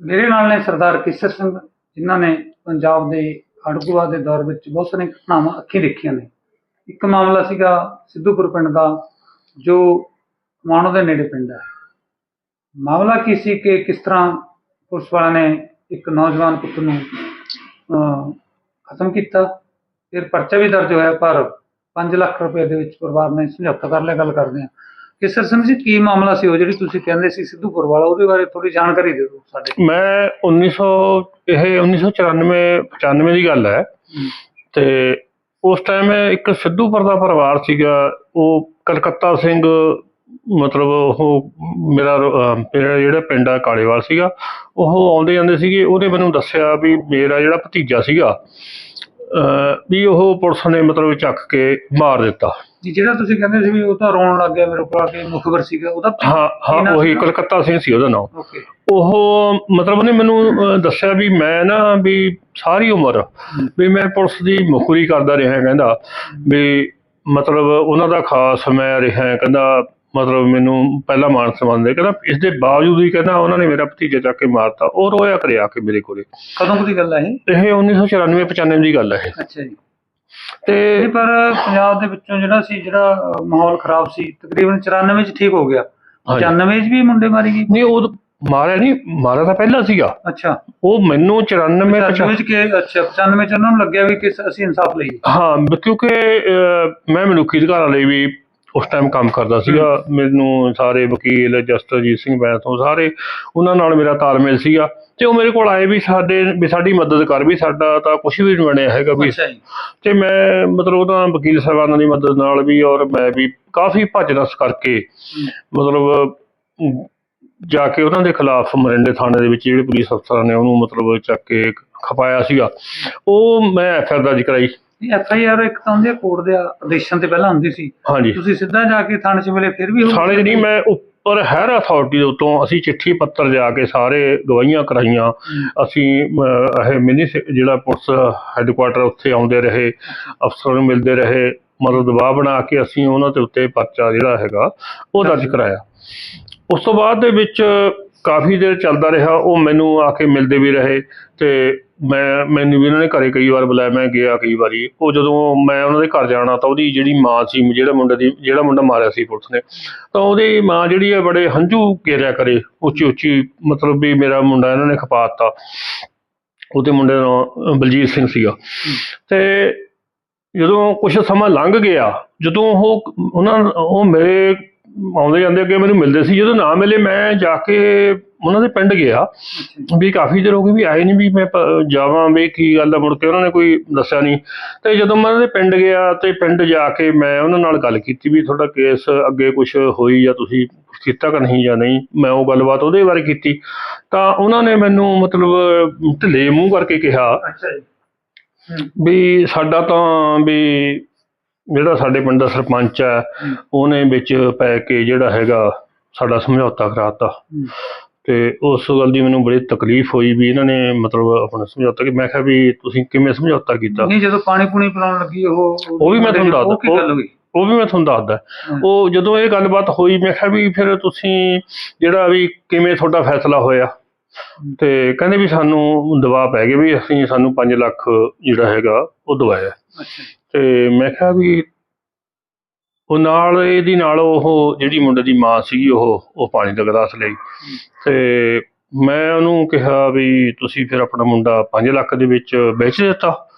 ਮੇਰੇ ਨਾਲ ਨੇ ਸਰਦਾਰ ਕਿਸ਼ਰ ਸਿੰਘ, ਜਿਨ੍ਹਾਂ ਨੇ ਪੰਜਾਬ ਦੇ ਅੜਗੁਆ ਦੇ ਦੌਰ ਵਿੱਚ ਬਹੁਤ ਸਾਰੀਆਂ ਘਟਨਾਵਾਂ ਅੱਖੀਂ ਦੇਖੀਆਂ ਨੇ। ਇੱਕ ਮਾਮਲਾ ਸੀਗਾ ਸਿੱਧੂਪੁਰ ਪਿੰਡ ਦਾ, ਜੋ ਮਾਣੋ ਦੇ ਨੇੜੇ ਪਿੰਡ ਹੈ। ਮਾਮਲਾ ਕੀ ਸੀ ਕਿ ਕਿਸ ਤਰ੍ਹਾਂ ਪੁਲਿਸ ਵਾਲਿਆਂ ਨੇ ਇੱਕ ਨੌਜਵਾਨ ਪੁੱਤ ਨੂੰ ਖਤਮ ਕੀਤਾ, ਫਿਰ ਪਰਚਾ ਵੀ ਦਰਜ ਹੋਇਆ, ਪਰ 5 ਲੱਖ ਰੁਪਏ ਦੇ ਵਿੱਚ ਪਰਿਵਾਰ ਨੇ ਸਮਝੌਤਾ ਕਰ ਲਿਆ, ਗੱਲ ਕਰਦੇ ਹਾਂ। ਕਿਸਰ ਸਿੰਘ ਜੀ ਕੀ ਮਾਮਲਾ ਸੀ ਉਹ ਜਿਹੜੀ ਤੁਸੀਂ ਕਹਿੰਦੇ ਸੀ ਸਿੱਧੂਪੁਰ ਵਾਲਾ ਉਹਦੇ ਬਾਰੇ ਥੋੜੀ ਜਾਣਕਾਰੀ ਦੇ ਦਿਓ ਸਾਡੇ ਮੈਂ 1900 ਇਹ 1994 95 ਦੀ ਗੱਲ ਹੈ। ਤੇ ਉਸ ਟਾਈਮ ਇੱਕ ਸਿੱਧੂਪੁਰ ਦਾ ਪਰਿਵਾਰ ਸੀਗਾ ਉਹ ਕਲਕੱਤਾ ਸਿੰਘ ਮਤਲਬ ਉਹ ਮੇਰਾ ਜਿਹੜਾ ਪਿੰਡ ਆ ਕਾਲੇਵਾਲ ਸੀਗਾ ਉਹ ਆਉਂਦੇ ਜਾਂਦੇ ਸੀਗੇ ਉਹਨੇ ਮੈਨੂੰ ਦੱਸਿਆ ਵੀ ਮੇਰਾ ਜਿਹੜਾ ਭਤੀਜਾ ਸੀਗਾ ਵੀ ਉਹ ਪੁਲਿਸ ਨੇ ਮਤਲਬ ਚੱਕ ਕੇ ਮਾਰ ਦਿੱਤਾ। ਜੀ ਜਿਹੜਾ ਤੁਸੀਂ ਕਹਿੰਦੇ ਸੀ ਵੀ ਉਹ ਤਾਂ ਰੋਣ ਲੱਗ ਗਿਆ ਮੇਰੇ ਕੋਲ ਆ ਕੇ ਮੁਖਬਰ ਸੀਗਾ ਉਹਦਾ ਹਾਂ ਹਾਂ ਨਾਂ ਉਹੀ? ਕਲਕੱਤਾ ਸਿੰਘ ਸੀ ਉਹਦਾ ਨਾਮ। ਓਕੇ। ਉਹ ਮਤਲਬ ਉਹਨੇ ਮੈਨੂੰ ਦੱਸਿਆ ਵੀ ਮੈਂ ਨਾ ਵੀ ਸਾਰੀ ਉਮਰ ਵੀ ਮੈਂ ਪੁਲਿਸ ਦੀ ਮੁਖਰੀ ਕਰਦਾ ਰਿਹਾ ਕਹਿੰਦਾ ਵੀ ਮਤਲਬ ਉਹਨਾਂ ਦਾ ਖਾਸ ਮੈਂ ਰਿਹਾ ਕਹਿੰਦਾ ਮਤਲਬ ਮੈਨੂੰ ਪਹਿਲਾ ਮਾਨ ਸਨਮਾਨ ਦੇ ਕਹਿੰਦਾ ਇਸ ਦੇ ਬਾਵਜੂਦ ਵੀ ਕਹਿੰਦਾ ਉਹਨਾਂ ਨੇ ਮੇਰਾ ਭਤੀਜਾ ਚੱਕ ਕੇ ਮਾਰਤਾ ਉਹ ਰੋਇਆ ਕਰਿਆ ਕੇ ਮੇਰੇ ਕੋਲੇ। ਕਦੋਂ ਦੀ ਗੱਲ ਹੈ ਇਹ? ਇਹ 1994 95 ਦੀ ਗੱਲ ਹੈ ਅੱਛਾ ਜੀ। ਤੇ ਪਰ ਪੰਜਾਬ ਦੇ ਵਿੱਚੋਂ ਜਿਹੜਾ ਸੀ ਜਿਹੜਾ ਮਾਹੌਲ ਖਰਾਬ ਸੀ ਤਕਰੀਬਨ 94 ਚ ਠੀਕ ਹੋ ਗਿਆ। ਹਾਂਜੀ। 95 ਚ ਵੀ ਮੁੰਡੇ ਮਾਰੀ ਗਈ ਨਹੀਂ ਉਹ ਮਾਰਿਆ ਨਹੀਂ ਮਾਰਿਆ ਤਾਂ ਪਹਿਲਾਂ ਸੀਗਾ। ਅੱਛਾ। ਉਹ ਮੈਨੂੰ 94 95 ਚ ਕਿ ਅੱਛਾ 95 ਚ ਉਹਨਾਂ ਨੂੰ ਲੱਗਿਆ ਵੀ ਕਿ ਅਸੀਂ ਇਨਸਾਫ ਲਈਏ ਹਾਂ ਕਿਉਂਕਿ ਮੈਂ ਮਨੁੱਖੀ ਅਧਿਕਾਰਾਂ ਲਈ ਵੀ ਉਸ ਟਾਈਮ ਕੰਮ ਕਰਦਾ ਸੀਗਾ। ਮੈਨੂੰ ਸਾਰੇ ਵਕੀਲ ਜਸਟਰਜੀਤ ਸਿੰਘ ਬੈਂਸ ਤੋਂ ਸਾਰੇ ਉਹਨਾਂ ਨਾਲ ਮੇਰਾ ਤਾਲਮੇਲ ਸੀਗਾ ਤੇ ਉਹ ਮੇਰੇ ਕੋਲ ਆਏ ਵੀ ਸਾਡੇ ਵੀ ਸਾਡੀ ਮਦਦ ਕਰ ਵੀ ਸਾਡਾ ਤਾਂ ਕੁਝ ਵੀ ਨਹੀਂ ਬਣਿਆ ਹੈਗਾ ਵੀ। ਤੇ ਮੈਂ ਮਤਲਬ ਉਹਨਾਂ ਵਕੀਲ ਸਾਹਿਬਾਨਾਂ ਦੀ ਮਦਦ ਨਾਲ ਵੀ ਔਰ ਮੈਂ ਵੀ ਕਾਫੀ ਭੱਜ ਨਸ ਕਰਕੇ ਮਤਲਬ ਜਾ ਕੇ ਉਹਨਾਂ ਦੇ ਖਿਲਾਫ ਮਰਿੰਡੇ ਥਾਣੇ ਦੇ ਵਿੱਚ ਜਿਹੜੇ ਪੁਲਿਸ ਅਫਸਰਾਂ ਨੇ ਉਹਨੂੰ ਮਤਲਬ ਚੱਕ ਕੇ ਖਪਾਇਆ ਸੀਗਾ। ਉਹ ਮੈਂ ਐਫ ਆਰ ਦਰਜ ਕਰਾਈ। ਐਫ ਆਈ ਆਰ ਇੱਕ ਤਾਂ ਹੁੰਦੀ ਹੈ ਕੋਰਟ ਦੇ ਆਦੇਸ਼ਾਂ ਤੇ ਪਹਿਲਾਂ ਹੁੰਦੀ ਸੀ। ਹਾਂਜੀ। ਤੁਸੀਂ ਸਿੱਧਾ ਜਾ ਕੇ ਥਾਣੇ 'ਚ ਮਿਲੇ ਫਿਰ ਵੀ ਥਾਣੇ 'ਚ ਨਹੀਂ ਮੈਂ ਉੱਪਰ ਹੈਰ ਅਥਾਰਟੀ ਦੇ ਉੱਤੋਂ ਅਸੀਂ ਚਿੱਠੀ ਪੱਤਰ ਜਾ ਕੇ ਸਾਰੇ ਗਵਾਹੀਆਂ ਕਰਾਈਆਂ। ਅਸੀਂ ਇਹ ਮਿਨੀ ਸ- ਜਿਹੜਾ ਪੁਲਿਸ ਹੈੱਡਕੁਆਟਰ ਉੱਥੇ ਆਉਂਦੇ ਰਹੇ ਅਫਸਰਾਂ ਨੂੰ ਮਿਲਦੇ ਰਹੇ ਮਤਲਬ ਦਬਾਅ ਬਣਾ ਕੇ ਅਸੀਂ ਉਹਨਾਂ ਦੇ ਉੱਤੇ ਪਰਚਾ ਜਿਹੜਾ ਹੈਗਾ ਉਹ ਦਰਜ ਕਰਾਇਆ। ਉਸ ਤੋਂ ਬਾਅਦ ਦੇ ਵਿੱਚ ਕਾਫੀ ਦੇਰ ਚੱਲਦਾ ਰਿਹਾ ਉਹ ਮੈਨੂੰ ਆ ਕੇ ਮਿਲਦੇ ਵੀ ਰਹੇ ਤੇ ਮੈਂ, ਮੈਨੂੰ ਵੀ ਇਹਨਾਂ ਨੇ ਘਰੇ ਕਈ ਵਾਰ ਬੁਲਾਇਆ, ਮੈਂ ਗਿਆ ਕਈ ਵਾਰੀ। ਉਹ ਜਦੋਂ ਮੈਂ ਉਹਨਾਂ ਦੇ ਘਰ ਜਾਣਾ, ਤਾਂ ਉਹਦੀ ਜਿਹੜੀ ਮਾਂ ਸੀ, ਜਿਹੜਾ ਮੁੰਡੇ ਦੀ, ਜਿਹੜਾ ਮੁੰਡਾ ਮਾਰਿਆ ਸੀ ਪੁਲਿਸ ਨੇ, ਤਾਂ ਉਹਦੀ ਮਾਂ ਜਿਹੜੀ ਹੈ ਬੜੇ ਹੰਝੂ ਘੇਰਿਆ ਕਰੇ ਉੱਚੀ ਉੱਚੀ ਮਤਲਬ ਵੀ ਮੇਰਾ ਮੁੰਡਾ ਇਹਨਾਂ ਨੇ ਖਪਾ ਦਿੱਤਾ। ਉਹਦੇ ਮੁੰਡੇ ਦਾ ਨਾਮ ਬਲਜੀਤ ਸਿੰਘ ਸੀਗਾ। ਤੇ ਜਦੋਂ ਕੁਝ ਸਮਾਂ ਲੰਘ ਗਿਆ, ਜਦੋਂ ਉਹ ਉਹਨਾਂ, ਉਹ ਮੇਰੇ ਆਉਂਦੇ ਜਾਂਦੇ ਅੱਗੇ ਮੈਨੂੰ ਮਿਲਦੇ ਸੀ, ਜਦੋਂ ਨਾ ਮਿਲੇ ਮੈਂ ਜਾ ਕੇ ਉਹਨਾਂ ਦੇ ਪਿੰਡ ਗਿਆ। ਵੀ ਕਾਫੀ ਦੇਰ ਹੋ ਗਈ ਵੀ ਆਏ ਨਹੀਂ ਵੀ ਮੈਂ ਪ- ਜਾਵਾਂ ਵੀ ਕੀ ਗੱਲ ਆ ਮੁੜ ਕੇ ਉਹਨਾਂ ਨੇ ਕੋਈ ਦੱਸਿਆ ਨਹੀਂ ਤੇ ਜਦੋਂ ਮੈਂ ਉਹਨਾਂ ਦੇ ਪਿੰਡ ਗਿਆ ਤੇ ਪਿੰਡ ਜਾ ਕੇ ਮੈਂ ਉਹਨਾਂ ਨਾਲ ਗੱਲ ਕੀਤੀ ਵੀ ਤੁਹਾਡਾ ਕੇਸ ਅੱਗੇ ਕੁਝ ਹੋਈ ਜਾਂ ਤੁਸੀਂ ਕੁਛ ਕੀਤਾ ਕਿ ਨਹੀਂ ਜਾਂ ਨਹੀਂ ਮੈਂ ਉਹ ਗੱਲਬਾਤ ਉਹਦੇ ਬਾਰੇ ਕੀਤੀ। ਤਾਂ ਉਹਨਾਂ ਨੇ ਮੈਨੂੰ ਮਤਲਬ ਢਿੱਲੇ ਮੂੰਹ ਕਰਕੇ ਕਿਹਾ ਅੱਛਾ ਜੀ। ਹੂੰ ਵੀ ਸਾਡਾ ਤਾਂ ਵੀ ਜਿਹੜਾ ਸਾਡੇ ਪਿੰਡ ਦਾ ਸਰਪੰਚ ਹੈ ਹੂੰ। ਉਹਨੇ ਵਿੱਚ ਪੈ ਕੇ ਜਿਹੜਾ ਹੈਗਾ ਸਾਡਾ ਸਮਝੌਤਾ ਕਰਾਤਾ। ਹੂੰ। ਤੇ ਉਸ ਗੱਲ ਦੀ ਮੈਨੂੰ ਬੜੀ ਤਕਲੀਫ ਹੋਈ ਵੀ ਇਹਨਾਂ ਨੇ ਮਤਲਬ ਆਪਣਾ ਸਮਝੌਤਾ ਕਿ ਮੈਂ ਕਿਹਾ ਵੀ ਤੁਸੀਂ ਕਿਵੇਂ ਸਮਝੌਤਾ ਕੀਤਾ ਨਹੀਂ ਜਦੋਂ ਪਾਣੀ ਪੂਣੀ ਪਿਲਾਉਣ ਲੱਗੀ ਉਹ ਉਹ ਵੀ ਮੈਂ ਤੁਹਾਨੂੰ ਦੱਸਦਾ। ਉਹ ਕੀ ਗੱਲ ਹੋਈ ਉਹ ਵੀ ਮੈਂ ਤੁਹਾਨੂੰ ਦੱਸਦਾ। ਉਹ ਜਦੋਂ ਇਹ ਗੱਲਬਾਤ ਹੋਈ ਮੈਂ ਕਿਹਾ ਵੀ ਫਿਰ ਤੁਸੀਂ ਜਿਹੜਾ ਵੀ ਕਿਵੇਂ ਤੁਹਾਡਾ ਫੈਸਲਾ ਹੋਇਆ ਤੇ ਕਹਿੰਦੇ ਵੀ ਸਾਨੂੰ ਦਬਾਅ ਪੈ ਗਿਆ ਵੀ ਅਸੀਂ ਸਾਨੂੰ 5 ਲੱਖ ਜਿਹੜਾ ਹੈਗਾ ਉਹ ਦਵਾਇਆ। ਤੇ ਮੈਂ ਕਿਹਾ ਵੀ ਉਹ ਨਾਲ ਇਹਦੀ ਨਾਲ ਉਹ ਜਿਹੜੀ ਮੁੰਡੇ ਦੀ ਮਾਂ ਸੀਗੀ ਉਹ ਉਹ ਪਾਣੀ ਦਾ ਗਲਾਸ ਲਈ ਤੇ ਮੈਂ ਉਹਨੂੰ ਕਿਹਾ ਵੀ ਤੁਸੀਂ ਫਿਰ ਆਪਣਾ ਮੁੰਡਾ 5 ਲੱਖ ਦੇ ਵਿੱਚ ਵੇਚ ਦਿੱਤਾ।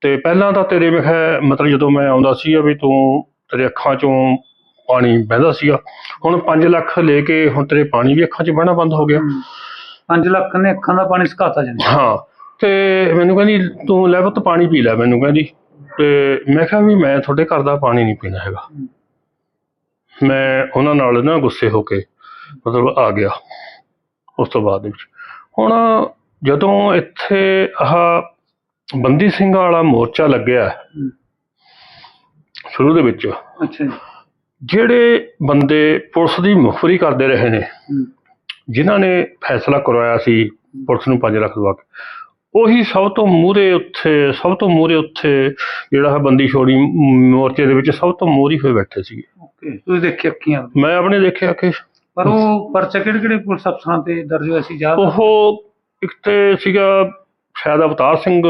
ਤੇ ਪਹਿਲਾਂ ਤਾਂ ਤੇਰੇ ਮੈਂ ਮਤਲਬ ਜਦੋਂ ਮੈਂ ਆਉਂਦਾ ਸੀ ਵੀ ਤੂੰ ਤੇਰੇ ਅੱਖਾਂ ਚੋਂ ਪਾਣੀ ਵਹਿੰਦਾ ਸੀਗਾ ਹੁਣ 5 ਲੱਖ ਲੈ ਕੇ ਹੁਣ ਤੇਰੇ ਪਾਣੀ ਵੀ ਅੱਖਾਂ 'ਚ ਵਹਿਣਾ ਬੰਦ ਹੋ ਗਿਆ। 5 ਲੱਖ ਨੇ ਅੱਖਾਂ ਦਾ ਪਾਣੀ ਸੁਕਾਤਾ ਜਾਂਦਾ ਹਾਂ ਤੇ ਮੈਨੂੰ ਕਹਿੰਦੀ ਤੂੰ ਲੈ ਪੁੱਤ ਪਾਣੀ ਪੀ ਲੈ ਮੈਨੂੰ ਕਹਿੰਦੀ। ਤੇ ਮੈਂ ਕਿਹਾ ਵੀ ਮੈਂ ਤੁਹਾਡੇ ਘਰ ਦਾ ਪਾਣੀ ਨਹੀਂ ਪੀਣਾ ਹੈਗਾ ਮੈਂ ਉਹਨਾਂ ਨਾਲ ਨਾ ਗੁੱਸੇ ਹੋ ਕੇ ਮਤਲਬ ਆ ਗਿਆ ਉਸ ਤੋਂ ਬਾਅਦ ਵਿੱਚ ਹੁਣ ਜਦੋਂ ਇੱਥੇ ਆਹ ਬੰਦੀ ਸਿੰਘਾਂ ਵਾਲਾ ਮੋਰਚਾ ਲੱਗਿਆ। ਸ਼ੁਰੂ ਦੇ ਵਿੱਚ ਅੱਛਾ ਜੀ ਜਿਹੜੇ ਬੰਦੇ ਪੁਲਿਸ ਦੀ ਮੁਖਬਰੀ ਕਰਦੇ ਰਹੇ ਨੇ। ਜਿਨ੍ਹਾਂ ਨੇ ਫੈਸਲਾ ਕਰਵਾਇਆ ਸੀ ਪੁਲਿਸ ਨੂੰ 5 ਲੱਖ ਦਵਾ ਕੇ ਉਹੀ ਸਭ ਤੋਂ ਮੂਹਰੇ ਉੱਥੇ ਸਭ ਤੋਂ ਮੂਹਰੇ ਉੱਥੇ ਜਿਹੜਾ ਹੈ ਬੰਦੀ ਛੋੜੀ ਮੋਰਚੇ ਦੇ ਵਿੱਚ ਸਭ ਤੋਂ ਮੂਹਰੀ ਹੋਏ ਬੈਠੇ ਓਕੇ ਤੁਸੀਂ ਦੇਖਿਆ ਅੱਖੀਆਂ ਮੈਂ ਆਪਣੇ ਦੇਖਿਆ ਕਿ ਪਰ ਉਹ ਪਰਚਾ ਕਿਹੜੇ ਕਿਹੜੇ ਪੁਲਿਸ ਅਫਸਰਾਂ ਤੇ ਦਰਜ ਹੋਇਆ ਸੀ? ਯਾਦ? ਉਹ ਇੱਕ ਤੇ ਸੀਗਾ ਸ਼ਾਇਦ ਅਵਤਾਰ ਸਿੰਘ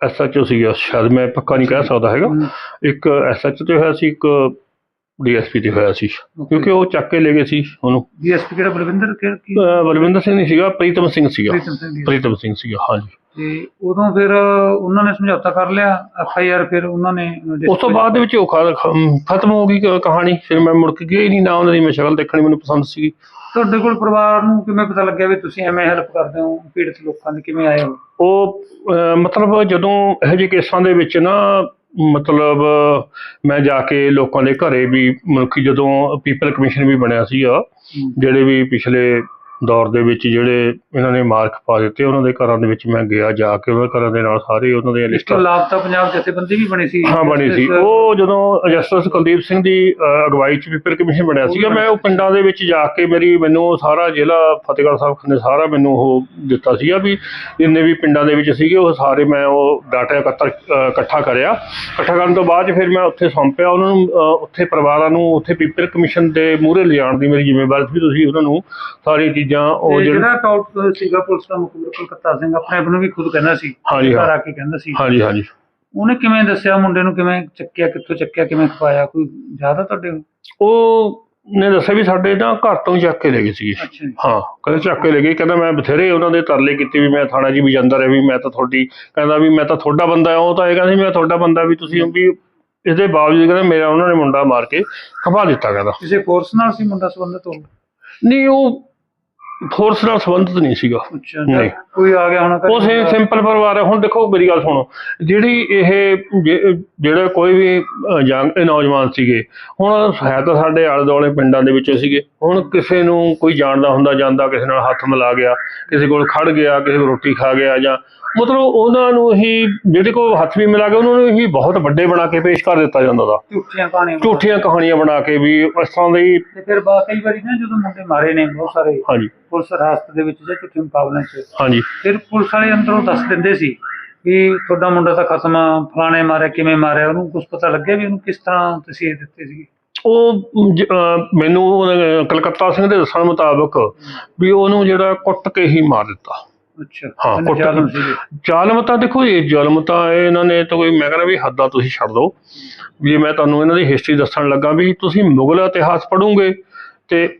ਐਸਐਚਓ ਸੀਗਾ ਸ਼ਾਇਦ ਮੈਂ ਪੱਕਾ ਨਹੀਂ ਕਹਿ ਸਕਦਾ ਹੈਗਾ। ਇੱਕ ਐਸਐਚ ਤੇ ਹੋਇਆ ਸੀ ਇੱਕ ਡੀਐਸਪੀ ਤੇ ਹੋਇਆ ਸੀ. ਕਿਉਂਕਿ ਉਹ ਚੱਕ ਕੇ ਲੈ ਗਏ ਸੀ ਉਹਨੂੰ। DSP ਕਿਹੜਾ ਬਲਵਿੰਦਰ ਕਿਹੜਾ ਕੀ? ਅਹ ਬਲਵਿੰਦਰ ਸਿੰਘ ਨਹੀਂ ਸੀਗਾ ਪ੍ਰੀਤਮ ਸਿੰਘ ਸੀਗਾ। ਪ੍ਰੀਤਮ ਸਿੰਘ DSP ਪ੍ਰੀਤਮ ਸਿੰਘ ਸੀਗਾ ਹਾਂਜੀ। ਤੇ ਉਦੋਂ ਫਿਰ ਉਹਨਾਂ ਨੇ ਸਮਝੌਤਾ ਕਰ ਲਿਆ ਐਫ ਆਈ ਆਰ ਫਿਰ ਉਹਨਾਂ ਨੇ ਉਸ ਤੋਂ ਬਾਅਦ ਦੇ ਵਿੱਚ ਉਹ ਖ- ਖਤਮ ਹੋ ਗਈ ਕ- ਕਹਾਣੀ। ਫਿਰ ਮੈਂ ਮੁੜ ਕੇ ਗਿਆ ਹੀ ਨਹੀਂ ਨਾ ਉਹਨਾਂ ਦੀ ਮੈਂ ਸ਼ਕਲ ਦੇਖਣੀ ਮੈਨੂੰ ਪਸੰਦ ਸੀਗੀ। ਤੁਹਾਡੇ ਕੋਲ ਪਰਿਵਾਰ ਨੂੰ ਕਿਵੇਂ ਪਤਾ ਲੱਗਿਆ ਵੀ ਤੁਸੀਂ ਐਵੇਂ ਹੈਲਪ ਕਰਦੇ ਹੋ ਪੀੜਤ ਲੋਕਾਂ ਦੀ ਕਿਵੇਂ ਆਏ ਹੋ? ਉਹ ਅਹ, ਮਤਲਬ ਜਦੋਂ ਇਹੋ ਜਿਹੇ ਕੇਸਾਂ ਦੇ ਵਿੱਚ ਨਾ ਮਤਲਬ ਮੈਂ ਜਾ ਕੇ ਲੋਕਾਂ ਦੇ ਘਰੇ ਵੀ ਮਨੁੱਖੀ ਜਦੋਂ ਪੀਪਲ ਕਮਿਸ਼ਨ ਵੀ ਬਣਿਆ ਸੀਗਾ ਜਿਹੜੇ ਵੀ ਪਿਛਲੇ ਦੌਰ ਦੇ ਵਿੱਚ ਜਿਹੜੇ ਇਹਨਾਂ ਨੇ ਮਾਰਕ ਪਾ ਦਿੱਤੇ ਉਹਨਾਂ ਦੇ ਘਰਾਂ ਦੇ ਵਿੱਚ ਮੈਂ ਗਿਆ ਜਾ ਕੇ ਉਹਨਾਂ ਘਰਾਂ ਦੇ ਨਾਲ ਸਾਰੇ ਉਹਨਾਂ ਦੀਆਂ ਇਸ ਤੋਂ ਲਿਸਟਾਂ ਲਾਪਤਾ ਪੰਜਾਬ ਜਥੇਬੰਦੀ ਵੀ ਬਣੀ ਸੀ। ਹਾਂ ਬਣੀ ਸੀ। ਉਹ ਜਦੋਂ ਜਸਟਿਸ ਕੁਲਦੀਪ ਸਿੰਘ ਦੀ ਅਗਵਾਈ ਚ ਪੀਪਲ ਕਮਿਸ਼ਨ ਬਣਿਆ ਸੀਗਾ ਮੈਂ ਉਹ ਪਿੰਡਾਂ ਦੇ ਵਿੱਚ ਜਾ ਕੇ ਮੇਰੀ ਮੈਨੂੰ ਉਹ ਸਾਰਾ ਜ਼ਿਲ੍ਹਾ ਫਤਿਹਗੜ੍ਹ ਸਾਹਿਬ ਨੇ ਸਾਰਾ ਮੈਨੂੰ ਉਹ ਦਿੱਤਾ ਸੀਗਾ ਵੀ ਜਿੰਨੇ ਵੀ ਪਿੰਡਾਂ ਦੇ ਵਿੱਚ ਸੀਗੇ ਉਹ ਸਾਰੇ ਮੈਂ ਉਹ ਡਾਟਾ ਇਕੱਤਰ ਇਕੱਠਾ ਕਰਿਆ। ਇਕੱਠਾ ਕਰਨ ਤੋਂ ਬਾਅਦ ਫਿਰ ਮੈਂ ਉੱਥੇ ਸੌਂਪਿਆ ਉਹਨਾਂ ਨੂੰ ਉੱਥੇ ਪਰਿਵਾਰਾਂ ਨੂੰ ਉੱਥੇ ਪੀਪਲ ਕਮਿਸ਼ਨ ਦੇ ਮੂਹਰੇ ਲਿਜਾਣ ਦੀ ਮੇਰੀ ਜ਼ਿੰਮੇਵਾਰੀ ਸੀ ਤੁਸੀਂ ਉਹਨਾਂ ਨੂੰ ਸਾਰੀਆਂ ਚੀਜ਼ਾਂ ਉਹ ਜਿਹੜੇ ਜਿਹੜਾ ਟੌਪ ਸੀਗਾ ਪੁਲਿਸ ਦਾ ਮੁਖਬਰ ਕਲਕੱਤਾ ਸਿੰਘ ਆਪਣੇ ਆਪ ਨੂੰ ਵੀ ਖੁਦ ਕਹਿੰਦਾ ਸੀ। ਹਾਂਜੀ, ਹਾਂ। ਘਰ ਆ ਕੇ ਕਹਿੰਦਾ ਸੀ। ਹਾਂਜੀ ਹਾਂਜੀ। ਉਹਨੇ ਕਿਵੇਂ ਦੱਸਿਆ ਮੁੰਡੇ ਨੂੰ ਕਿਵੇਂ ਚੱਕਿਆ ਕਿੱਥੋਂ ਚੱਕਿਆ ਕਿਵੇਂ ਖਵਾਇਆ? ਕੋਈ ਜ਼ਿਆਦਾ ਤੁਹਾਡੇ ਉਹ ਨੇ ਦੱਸਿਆ ਵੀ ਸਾਡੇ ਨਾ ਘਰ ਤੋਂ ਹੀ ਚੱਕ ਕੇ ਲੈ ਗਏ ਸੀਗੇ। ਅੱਛਾ ਜੀ। ਹਾਂ ਕਹਿੰਦੇ ਚੱਕ ਕੇ ਲੈ ਗਏ। ਕਹਿੰਦਾ ਮੈਂ ਬਥੇਰੇ ਉਹਨਾਂ ਦੇ ਤਰਲੇ ਕੀਤੇ ਵੀ ਮੈਂ ਥਾਣਾ ਜੀ ਵੀ ਜਾਂਦਾ ਰਿਹਾ ਵੀ ਮੈਂ ਤਾਂ ਤੁਹਾਡੀ ਕਹਿੰਦਾ ਵੀ ਮੈਂ ਤਾਂ ਤੁਹਾਡਾ ਬੰਦਾ ਆ ਉਹ ਤਾਂ ਇਹ ਕਹਿੰਦਾ ਸੀ ਮੈਂ ਤੁਹਾਡਾ ਬੰਦਾ ਵੀ ਤੁਸੀਂ ਵੀ ਇਸ ਦੇ ਬਾਵਜੂਦ ਕਹਿੰਦਾ ਮੇਰਾ ਉਹਨਾਂ ਨੇ ਮੁੰਡਾ ਮਾਰ ਕੇ ਖਪਾ ਦਿੱਤਾ ਕਹਿੰਦਾ। ਕਿਸੇ ਕੋਰਸ ਨਾਲ ਸੀ ਮੁੰਡਾ ਸੰਬੰਧਿਤ ਹੋ ਨਹੀਂ ਉਹ ਫੋਰਸ ਨਾਲ ਸੰਬੰਧਿਤ ਨਹੀਂ ਸੀਗਾ। ਅੱਛਾ ਨਹੀਂ। ਜਾਂ ਕੋਈ ਆ ਗਿਆ ਹੋਣਾ ਉਹ ਮੁੰਡਾ? ਸਿੰਪਲ ਪਰਿਵਾਰ ਹੈ। ਹੁਣ ਦੇਖੋ ਮੇਰੀ ਗੱਲ ਸੁਣੋ। ਜਿਹੜੀ ਇਹ ਜਿਹੜਾ ਕੋਈ ਵੀ ਇਹ ਨੌਜਵਾਨ ਸੀਗੇ ਹੁਣ ਹੈ ਤਾਂ ਸਾਡੇ ਆਲੇ ਦੁਆਲੇ ਪਿੰਡਾਂ ਦੇ ਵਿੱਚੋਂ ਸੀਗੇ। ਹੁਣ ਕਿਸੇ ਨੂੰ ਕੋਈ ਜਾਣਦਾ ਹੁੰਦਾ ਜਾਂਦਾ ਕਿਸੇ ਨਾਲ ਹੱਥ ਮਿਲਾ ਗਿਆ ਕਿਸੇ ਕੋਲ ਖੜ ਗਿਆ ਕਿਸੇ ਕੋਲ ਰੋਟੀ ਖਾ ਗਿਆ ਜਾਂ ਮਤਲਬ ਉਹਨਾਂ ਨੂੰ ਹੀ ਜਿਹੜੇ ਕੋਲ ਹੱਥ ਵੀ ਮਿਲਾ ਗਿਆ ਉਹਨਾਂ ਨੂੰ ਹੀ ਬਹੁਤ ਵੱਡੇ ਬਣਾ ਕੇ ਪੇਸ਼ ਕਰ ਦਿੱਤਾ ਜਾਂਦਾ ਦਾ ਝੂਠੀਆਂ ਕਹਾਣੀਆਂ ਝੂਠੀਆਂ ਕਹਾਣੀਆਂ ਬਣਾ ਕੇ ਵੀ ਇਸ ਤਰ੍ਹਾਂ ਦੀ ਤੇ ਫਿਰ ਬਾ ਕਈ ਵਾਰੀ ਨਾ ਜਦੋਂ ਮੁੰਡੇ ਮਾਰੇ ਨੇ ਬਹੁਤ ਸਾਰੇ ਹਾਂਜੀ। ਪੁਲਿਸ ਰਾਸਤੇ ਦੇ ਵਿੱਚ ਜਾਂ ਝੂਠੇ ਮੁਕਾਬਲਿਆਂ 'ਚ। ਹਾਂਜੀ। ਫਿਰ ਪੁਲਿਸ ਵਾਲੇ ਅੰਦਰੋਂ ਦੱਸ ਦਿੰਦੇ ਸੀ ਵੀ ਤੁਹਾਡਾ ਮੁੰਡਾ ਤਾਂ ਖਤਮ ਆ ਫਲਾਣੇ ਮਾਰਿਆ ਕਿਵੇਂ ਮਾਰਿਆ ਉਹਨੂੰ ਕੁਝ ਪਤਾ ਲੱਗਿਆ ਵੀ ਉਹਨੂੰ ਕਿਸ ਤਰ੍ਹਾਂ ਤਸੀਹੇ ਦਿੱਤੇ ਸੀ ਉਹ ਜ- ਅਹ ਮੈਨੂੰ ਉਹਨੇ ਕਲਕੱਤਾ ਸਿੰਘ ਦੇ ਦੱਸਣ ਮੁਤਾਬਕ ਵੀ ਉਹਨੂੰ ਜਿਹੜਾ ਕੁੱਟ ਕੇ ਹੀ ਮਾਰ ਦਿੱਤਾ। ਅੱਛਾ ਹਾਂ, ਇੰਨੇ ਕੁੱਟ- ਜ਼ਾਲਮ ਸੀਗੇ? ਜ਼ਾਲਮ ਤਾਂ ਦੇਖੋ ਇਹ ਜ਼ਾਲਮ ਤਾਂ ਇਹ ਇਹਨਾਂ ਨੇ ਤਾਂ ਕੋਈ ਮੈਂ ਕਹਿੰਦਾ ਵੀ ਹੱਦਾਂ ਤੁਸੀਂ ਛੱਡ ਦਿਓ। ਵੀ ਮੈਂ ਤੁਹਾਨੂੰ ਇਹਨਾਂ ਦੀ ਹਿਸਟਰੀ ਦੱਸਣ ਲੱਗਾ ਵੀ ਤੁਸੀਂ ਮੁਗਲ ਇਤਿਹਾਸ ਪੜੋਗੇ ਤੇ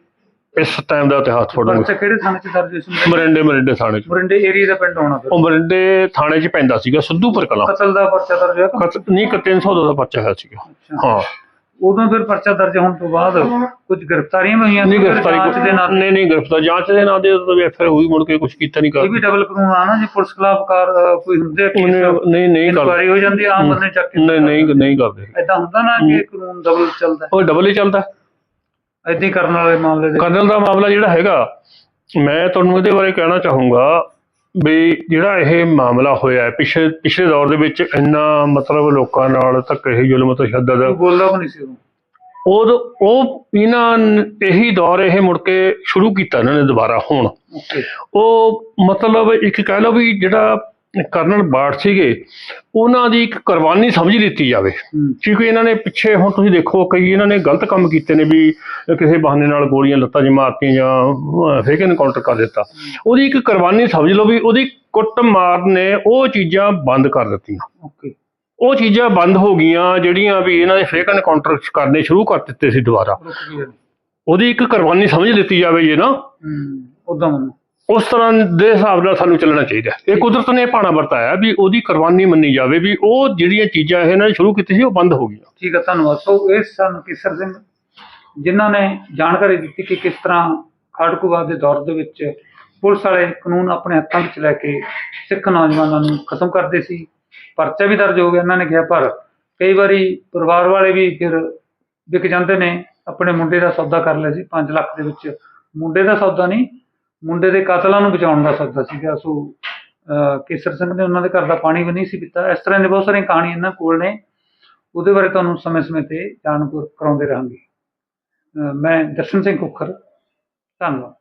ਇਸ ਟਾਈਮ ਦਾ ਇਤਿਹਾਸ ਪੜੋਗੇ ਪਰਚਾ ਕਿਹੜੇ ਥਾਣੇ 'ਚ ਦਰਜ ਹੋਈ ਸੀ? ਮਰਿੰਡੇ ਮਰਿੰਡੇ ਥਾਣੇ ਚ। ਮਰਿੰਡੇ ਏਰੀਆ ਦਾ ਪਿੰਡ ਹੋਣਾ ਫਿਰ। ਉਹ ਮਰਿੰਡੇ ਥਾਣੇ ਚ ਪੈਂਦਾ ਸੀਗਾ ਸਿੱਧੂਪੁਰ ਕਲਾਂ। ਕਤਲ ਦਾ ਪਰਚਾ ਦਰਜ ਹੋਇਆ ਕਿ- ਕਤ- ਨਹੀਂ ਕ 302 ਦਾ ਪਰਚਾ ਹੋਇਆ ਸੀਗਾ। ਅੱਛਾ। ਹਾਂ। ਉਦੋਂ ਫਿਰ ਪਰਚਾ ਦਰਜ ਹੋਣ ਤੋਂ ਬਾਅਦ ਕੁਝ ਗ੍ਰਿਫਤਾਰੀਆਂ ਵੀ ਹੋਈਆਂ? ਨਹੀਂ ਫਿਰ ਗ੍ਰਿਫਤਾਰੀ ਜਾਂਚ ਦੇ ਨਾਲ ਨਹੀਂ ਨਹੀਂ ਗ੍ਰਿਫਤਾਰ ਜਾਂਚ ਦੇ ਨਾਂ ਦੇ ਤਾਂ ਫਿਰ ਹੋਈ ਮੁੜ ਕੇ ਕੁਝ ਕੀਤਾ ਨਹੀਂ ਕਰ ਇਹ ਵੀ ਡਬਲ ਕਾਨੂੰਨ ਆ ਨਾ ਜੇ ਪੁਲਿਸ ਖਿਲਾਫ ਕਾਰ ਅ, ਕੋਈ ਹੁੰਦੇ ਉਹਨੇ ਨਹੀਂ ਨਹੀਂ ਕਰ ਇਨਕੁਆਰੀ ਹੋ ਜਾਂਦੀ ਆ, ਆਮ ਬੰਦੇ ਚੱਕ ਕੇ ਨਹੀਂ ਨਹੀਂ ਨਹੀਂ ਕਰਦੇ। ਏਦਾਂ ਹੁੰਦਾ ਨਾ ਕਿ ਕਾਨੂੰਨ ਡਬਲ ਚੱਲਦਾ। ਉਹ ਡਬਲ ਹੀ ਚੱਲਦਾ। ਹੀ ਕਰਨ ਵਾਲੇ ਮਾਮਲੇ ਦੇ ਕਰਨਲ ਦਾ ਮਾਮਲਾ ਜਿਹੜਾ ਹੈਗਾ ਮੈਂ ਤੁਹਾਨੂੰ ਇਹਦੇ ਬਾਰੇ ਕਹਿਣਾ ਚਾਹੂੰਗਾ ਵੀ ਜਿਹੜਾ ਇਹ ਮਾਮਲਾ ਹੋਇਆ ਹੈ, ਪਿਛਲੇ ਪਿਛਲੇ ਦੌਰ ਦੇ ਵਿੱਚ ਇੰਨਾ ਮਤਲਬ ਲੋਕਾਂ ਨਾਲ ਧੱਕੇ ਹੀ ਜ਼ੁਲਮ ਤਸ਼ੱਦਦ ਬੋਲਦਾ ਵੀ ਨਹੀਂ ਸੀ ਉਦੋਂ ਉਹ ਉਹ ਇਹਨਾਂ ਇਹੀ ਦੌਰ ਇਹ ਮੁੜ ਕੇ ਸ਼ੁਰੂ ਕੀਤਾ ਇਹਨਾਂ ਨੇ ਦੁਬਾਰਾ ਹੁਣ। ਉਹ ਮਤਲਬ ਇੱਕ ਕਹਿ ਲਓ ਵੀ ਜਿਹੜਾ ਕਰਨਲ ਬਾੜ ਸੀਗੇ ਉਹਨਾਂ ਦੀ ਇੱਕ ਕੁਰਬਾਨੀ ਸਮਝ ਲਿੱਤੀ ਜਾਵੇ। ਕਿਉਂਕਿ ਇਹਨਾਂ ਨੇ ਪਿੱਛੇ ਹੁਣ ਤੁਸੀਂ ਦੇਖੋ ਕਈ ਇਹਨਾਂ ਨੇ ਗਲਤ ਕੰਮ ਕੀਤੇ ਨੇ ਵੀ ਕਿਸੇ ਬਹਾਨੇ ਨਾਲ ਗੋਲੀਆਂ ਲੱਤਾਂ 'ਚ ਮਾਰਤੀਆਂ ਜਾਂ ਫੇਕ ਐਨਕਾਊਂਟਰ ਕਰ ਦਿੱਤਾ। ਉਹਦੀ ਇੱਕ ਕੁਰਬਾਨੀ ਸਮਝ ਲਓ ਵੀ ਉਹਦੀ ਕੁੱਟ ਮਾਰ ਨੇ ਉਹ ਚੀਜ਼ਾਂ ਬੰਦ ਕਰ ਦਿੱਤੀਆਂ। ਓਕੇ। ਉਹ ਚੀਜ਼ਾਂ ਬੰਦ ਹੋ ਗਈਆਂ ਜਿਹੜੀਆਂ ਵੀ ਇਹਨਾਂ ਦੇ ਫੇਕ ਐਨਕਾਊਂਟਰ ਕਰਨੇ ਸ਼ੁਰੂ ਕਰ ਦਿੱਤੇ ਸੀ ਦੁਬਾਰਾ। ਉਹਦੀ ਇੱਕ ਕੁਰਬਾਨੀ ਸਮਝ ਲਿੱਤੀ ਜਾਵੇ ਜੇ ਨਾ। ਉਦਾਂ ਉਸ ਤਰ੍ਹਾਂ ਦੇ ਹਿਸਾਬ ਨਾਲ ਸਾਨੂੰ ਚੱਲਣਾ ਚਾਹੀਦਾ। ਇਹ ਕੁਦਰਤ ਨੇ ਭਾਣਾ ਵਰਤਾਇਆ ਵੀ ਉਹਦੀ ਕੁਰਬਾਨੀ ਮੰਨੀ ਜਾਵੇ ਵੀ ਉਹ ਜਿਹੜੀਆਂ ਚੀਜ਼ਾਂ ਇਹਨਾਂ ਨੇ ਸ਼ੁਰੂ ਕੀਤੀ ਸੀ ਉਹ ਬੰਦ ਹੋ ਗਈਆਂ। ਠੀਕ ਹੈ ਧੰਨਵਾਦ। ਸੋ ਇਹ ਸਨ ਕਿਸਰ ਸਿੰਘ ਜਿਨ੍ਹਾਂ ਨੇ ਜਾਣਕਾਰੀ ਦਿੱਤੀ ਕਿ ਕਿਸ ਤਰ੍ਹਾਂ ਖਾੜਕੂਵਾਦ ਦੇ ਦੌਰ ਦੇ ਵਿੱਚ ਪੁਲਿਸ ਵਾਲੇ ਕਾਨੂੰਨ ਆਪਣੇ ਹੱਥਾਂ ਵਿੱਚ ਲੈ ਕੇ ਸਿੱਖ ਨੌਜਵਾਨਾਂ ਨੂੰ ਖਤਮ ਕਰਦੇ ਸੀ। ਪਰਚਾ ਵੀ ਦਰਜ ਹੋ ਗਿਆ ਇਹਨਾਂ ਨੇ ਕਿਹਾ ਪਰ ਕਈ ਵਾਰੀ ਪਰਿਵਾਰ ਵਾਲੇ ਵੀ ਫਿਰ ਵਿਕ ਜਾਂਦੇ ਨੇ। ਆਪਣੇ ਮੁੰਡੇ ਦਾ ਸੌਦਾ ਕਰ ਲਿਆ ਸੀ 5 ਲੱਖ ਦੇ ਵਿੱਚ। ਮੁੰਡੇ ਦਾ ਸੌਦਾ ਨਹੀਂ ਮੁੰਡੇ ਦੇ ਕਾਤਲਾਂ ਨੂੰ ਬਚਾਉਣ ਦਾ ਸੌਦਾ ਸੀਗਾ, ਸੋ ਕੇਸਰ ਸਿੰਘ ਨੇ ਉਹਨਾਂ ਦੇ ਘਰ ਦਾ ਪਾਣੀ ਵੀ ਨਹੀਂ ਸੀ ਪੀਤਾ। ਇਸ ਤਰ੍ਹਾਂ ਦੇ ਬਹੁਤ ਸਾਰੀਆਂ ਕਹਾਣੀਆਂ ਇਹਨਾਂ ਕੋਲ ਨੇ। ਉਹਦੇ ਬਾਰੇ ਤੁਹਾਨੂੰ ਸਮੇਂ-ਸਮੇਂ ਤੇ ਜਾਣਕਾਰੀ ਕਰਾਉਂਦੇ ਰਹਾਂਗੇ। ਮੈਂ ਦਰਸ਼ਨ ਸਿੰਘ ਕੁੱਖਰ ਧੰਨਵਾਦ।